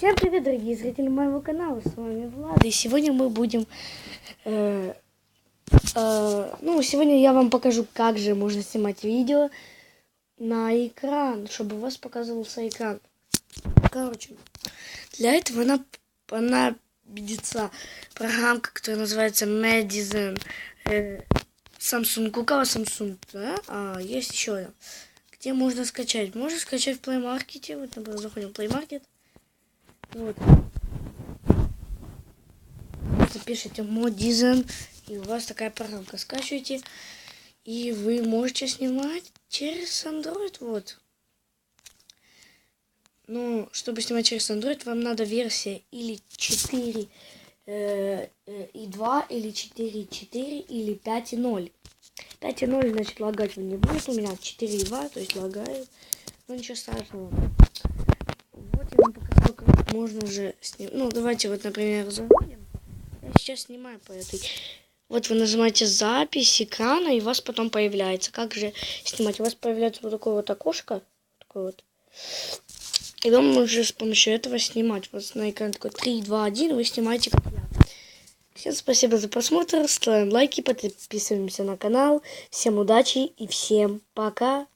Всем привет, дорогие зрители моего канала, с вами Влад. И сегодня мы будем... э, э, ну, сегодня я вам покажу, как же можно снимать видео на экран, чтобы у вас показывался экран. Короче, для этого нам понадобится программка, которая называется Madison. Э, Samsung. У кого Samsung, да? А, есть еще одна. Где можно скачать? Можно скачать в Play Market. Вот, например, заходим в Play Market. Вот. Запишите Modizen, и у вас такая программка. Скачивайте, и вы можете снимать через Android. Вот. Ну, чтобы снимать через Android, вам надо версия или 4 э, э, и 2, или 4 4, или 5 и 0. 5 и 0, значит, лагать не будет. У меня 4 и 2, то есть лагает. Ну, ничего страшного. Вот я вам показал, как можно уже снимать. Ну, давайте вот, например, заходим. Я сейчас снимаю по этой. Вот вы нажимаете запись экрана, и у вас потом появляется. Как же снимать? У вас появляется вот такое вот окошко. Такое вот. И вам уже с помощью этого снимать. Вот на экране такой 3, 2, 1, вы снимаете как я. Всем спасибо за просмотр, ставим лайки, подписываемся на канал. Всем удачи и всем пока.